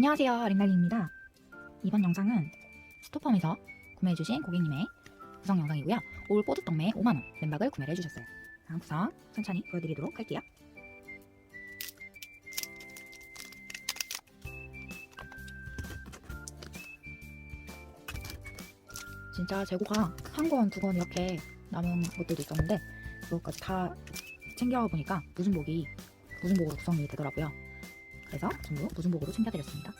안녕하세요 링달리입니다. 이번 영상은 스토펌에서 구매해주신 고객님의 구성 영상이고요. 올 뽀드떡매 5만원 맨박을 구매를 해주셨어요. 다음 구성 천천히 보여드리도록 할게요. 진짜 재고가 한 권, 두 권 이렇게 남은 것들도 있었는데 그것까지 다 챙겨보니까 무슨 복이 무슨 복으로 구성이 되더라고요 그래서 전부 무슨복으로 챙겨드렸습니다.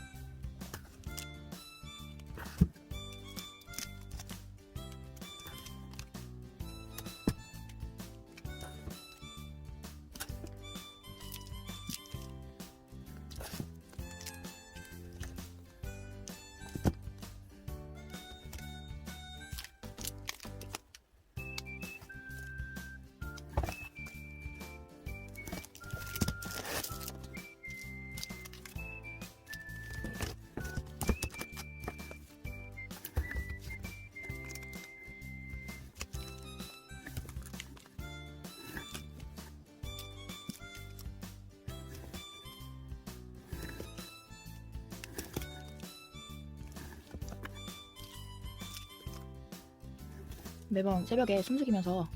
매번 새벽에 숨죽이면서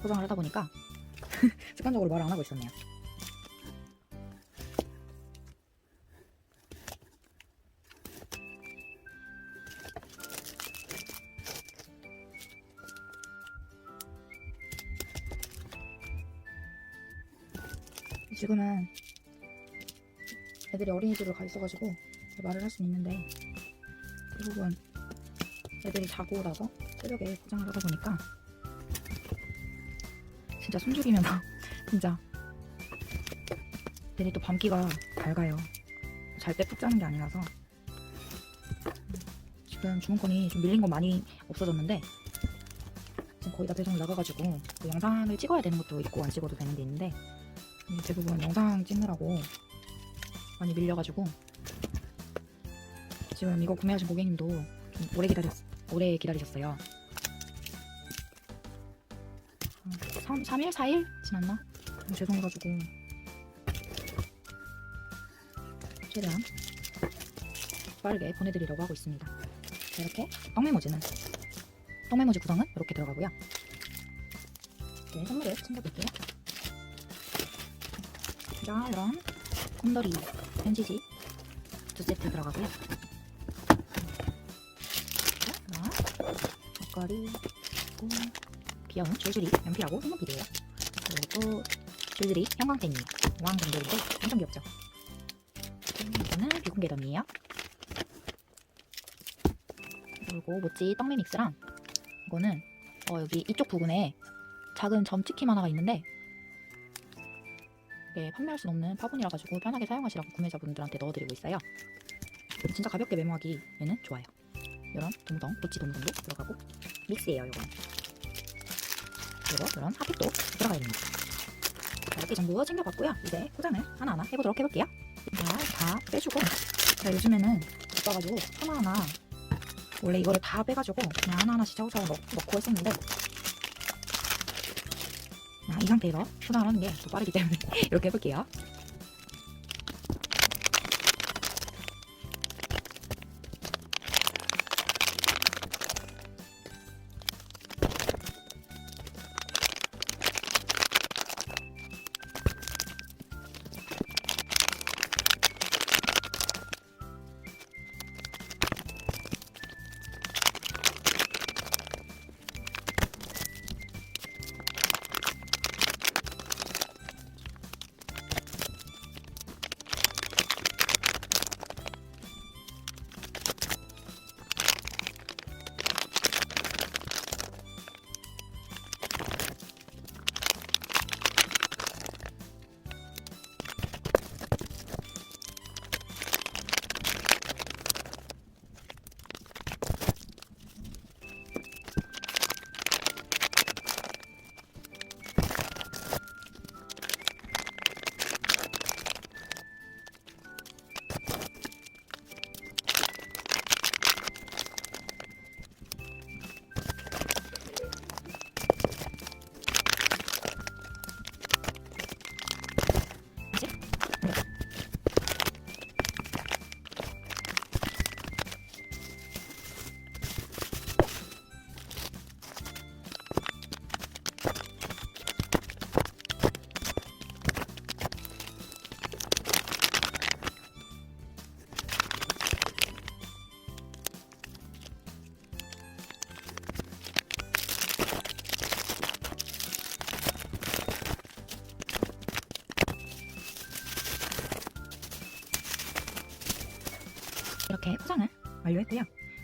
포장을 하다 보니까 습관적으로 말을 안 하고 있었네요. 지금은 애들이 어린이집을 가 있어가지고 말을 할 수는 있는데 대부분 애들이 자고 나서 새벽에 포장을 하다 보니까 진짜 숨죽이면서 진짜 애들이 또 밤기가 밝아요. 잘 때 푹 자는 게 아니라서. 지금 주문권이 좀 밀린 건 많이 없어졌는데 지금 거의 다 배송 나가가지고 그 영상을 찍어야 되는 것도 있고 안 찍어도 되는 게 있는데 음, 대부분 영상 찍느라고 많이 밀려가지고 지금 이거 구매하신 고객님도 좀 오래 기다렸 오래 기다리셨어요. 3, 3일? 4일 지났나? 음, 죄송해가지고 최대한 빠르게 보내드리려고 하고 있습니다. 자, 이렇게 떡 메모지는 떡 메모지 구성은 이렇게 들어가고요. 네, 선물을 챙겨볼게요. 자, 이런 곰돌이 편지지 두 세트 들어가고요. 목걸이, 그리고 귀여운 줄줄이 연필하고 손목비드예요. 그리고 또 줄줄이 형광펜이에요. 왕건들인데 엄청 귀엽죠? 음, 이거는 비공개 덤이에요. 그리고 모찌 떡메 믹스랑 이거는 어, 여기 이쪽 부분에 작은 점찍힘 하나가 있는데 이게 판매할 수 없는 파분이라 가지고 편하게 사용하시라고 구매자분들한테 넣어드리고 있어요. 진짜 가볍게 메모하기에는 좋아요. 이런 동동, 모찌 동동도 들어가고 믹스예요, 이건. 그리고 이런 핫팩도 들어가야 됩니다. 자, 이렇게 전부 챙겨봤고요. 이제 포장을 하나하나 해보도록 해볼게요. 자, 다 빼주고 제가 요즘에는 바빠가지고 하나하나 원래 이거를 다 빼가지고 그냥 하나하나씩 차고차고 넣, 넣고 했었는데 자, 이 상태에서 포장을 하는 게 더 빠르기 때문에 이렇게 해볼게요. 완료했고요.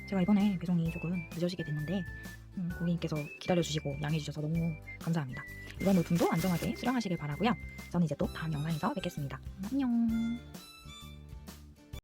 제가 이번에 배송이 조금 늦어지게 됐는데 음, 고객님께서 기다려주시고 양해주셔서 너무 감사합니다. 이번 물품도 안정하게 수령하시길 바라고요. 저는 이제 또 다음 영상에서 뵙겠습니다. 안녕.